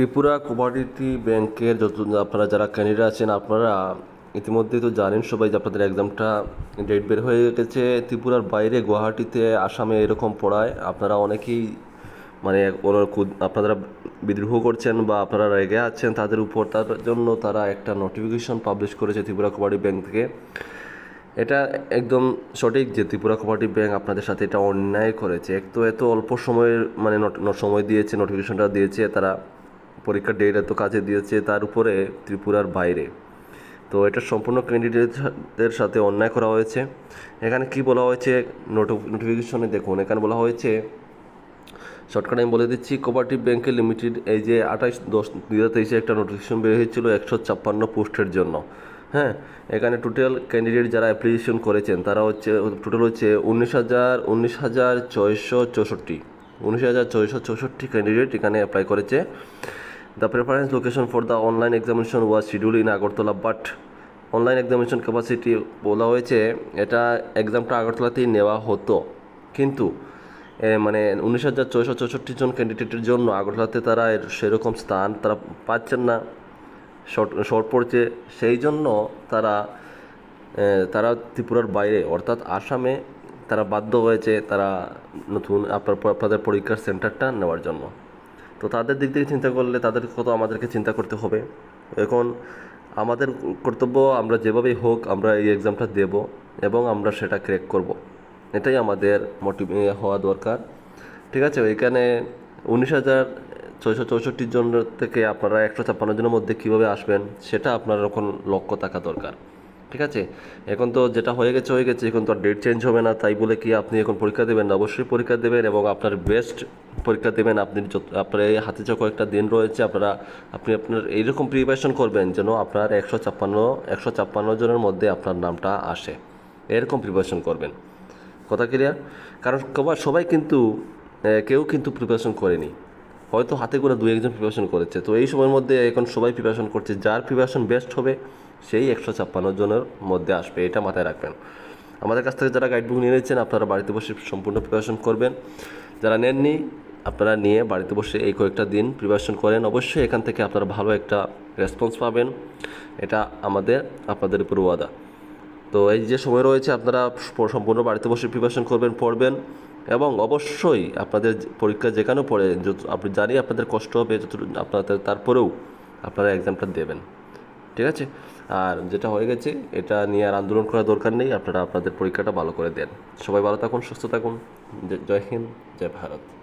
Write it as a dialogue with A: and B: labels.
A: Tripura cooperative ব্যাংকের যত আপনারা যারা ক্যান্ডিডেট আছেন আপনারা ইতিমধ্যেই তো জানেন সবাই যে আপনাদের এক্সামটা ডেট বের হয়ে গেছে। ত্রিপুরার বাইরে গুয়াহাটিতে আসামে এরকম পড়ায় আপনারা অনেকেই মানে ওনার আপনারা বিদ্রোহ করছেন বা আপনারা রেগে আছেন তাদের উপর, তার জন্য তারা একটা নোটিফিকেশন পাবলিশ করেছে ত্রিপুরা কোঅপারেটিভ ব্যাংক থেকে। এটা একদম সঠিক যে ত্রিপুরা কোঅপারেটিভ ব্যাংক আপনাদের সাথে এটা অন্যায় করেছে। এক তো এত অল্প সময়ের মানে সময় দিয়েছে নোটিফিকেশনটা দিয়েছে তারা। পরীক্ষার ডেট এত কাজে দিয়েছে, তার উপরে ত্রিপুরার বাইরে। তো এটা সম্পূর্ণ ক্যান্ডিডেটদের সাথে অন্যায় করা হয়েছে। এখানে কি বলা হয়েছে? নোটিফিকেশনে দেখুন, এখানে বলা হয়েছে শর্টকাট আমি বলে দিচ্ছি কোঅপারেটিভ ব্যাংকের লিমিটেড এই যে আঠাইশ দশ দুই হাজার তেইশে একটা নোটিফিকেশন বের হয়েছিল একশো ছাপ্পান্ন পোস্টের জন্য। হ্যাঁ এখানে টোটাল ক্যান্ডিডেট যারা অ্যাপ্লিকেশন করেছেন, তারা হচ্ছে টোটাল হচ্ছে উনিশ হাজার উনিশ হাজার ছয়শো চৌষট্টি। উনিশ হাজার ছয়শো চৌষট্টি ক্যান্ডিডেট এখানে অ্যাপ্লাই করেছে। The preference location for the online examination was schedule in Agartala but online examination capacity বলা হয়েছে, এটা এক্সামটা আগরতলাতেই নেওয়া হতো। কিন্তু মানে উনিশ হাজার ছয়শো চৌষট্টি জন ক্যান্ডিডেটের জন্য আগরতলাতে তারা এর সেরকম স্থান তারা পাচ্ছেন না। শর্ট শর্ট পড়ছে। সেই জন্য তারা তারা ত্রিপুরার বাইরে, অর্থাৎ আসামে তারা বাধ্য হয়েছে তারা নতুন আপনার, আপনাদের পরীক্ষার সেন্টারটা নেওয়ার জন্য। তো তাদের দিক থেকে চিন্তা করলে তাদের কত আমাদেরকে চিন্তা করতে হবে। এখন আমাদের কর্তব্য আমরা যেভাবেই হোক আমরা এই এক্সামটা দেব এবং আমরা সেটা ক্র্যাক করব। এটাই আমাদের মোটিভ হওয়া দরকার। ঠিক আছে, এখানে উনিশ হাজার ছয়শো চৌষট্টি জন থেকে আপনারা একশো ছাপ্পান্ন জনের মধ্যে কীভাবে আসবেন সেটা আপনার এখন লক্ষ্য থাকা দরকার। ঠিক আছে, এখন তো যেটা হয়ে গেছে হয়ে গেছে, এখন তো ডেট চেঞ্জ হবে না, তাই বলে কি আপনি এখন পরীক্ষা দেবেন অবশ্যই পরীক্ষা দেবেন এবং আপনার বেস্ট পরীক্ষা দেবেন, আপনি যত, আপনার হাতে যে কয়েকটা দিন রয়েছে, আপনারা, আপনি আপনার এইরকম প্রিপারেশন করবেন যেন আপনার একশো ছাপ্পান্ন একশো ছাপ্পান্ন জনের মধ্যে আপনার নামটা আসে। এরকম প্রিপারেশন করবেন। কথা ক্লিয়ার কারণ সবাই কিন্তু কেউ কিন্তু প্রিপারেশন করেনি। হয়তো হাতে করে দু একজন প্রিপারেশন করেছে। তো এই সময়ের মধ্যে এখন সবাই প্রিপারেশন করছে। যার প্রিপারেশন বেস্ট হবে, সেই একশো ছাপ্পান্ন জনের মধ্যে আসবে। এটা মাথায় রাখবেন। আমাদের কাছ থেকে যারা গাইডবুক নিয়ে নিয়েছেন, আপনারা বাড়িতে বসে সম্পূর্ণ প্রিপারেশন করবেন। যারা নেননি আপনারা নিয়ে বাড়িতে বসে এই কয়েকটা দিন প্রিপারেশন করেন। অবশ্যই এখান থেকে আপনারা ভালো একটা রেসপন্স পাবেন। এটা আমাদের, আপনাদের উপর ওয়াদা। তো এই যে সময় রয়েছে, আপনারা সম্পূর্ণ বাড়িতে বসে প্রিপারেশন করবেন, পড়বেন এবং অবশ্যই আপনাদের পরীক্ষা যেখানেও পড়ে, যত, আপনি জানি আপনাদের কষ্ট হবে, যত, আপনাদের, তারপরেও আপনারা এক্সামটা দেবেন। ঠিক আছে? আর যেটা হয়ে গেছে, এটা নিয়ে আর আন্দোলন করার দরকার নেই। আপনারা আপনাদের পরীক্ষাটা ভালো করে দেন। সবাই ভালো থাকুন, সুস্থ থাকুন। জয় হিন্দ, জয় ভারত।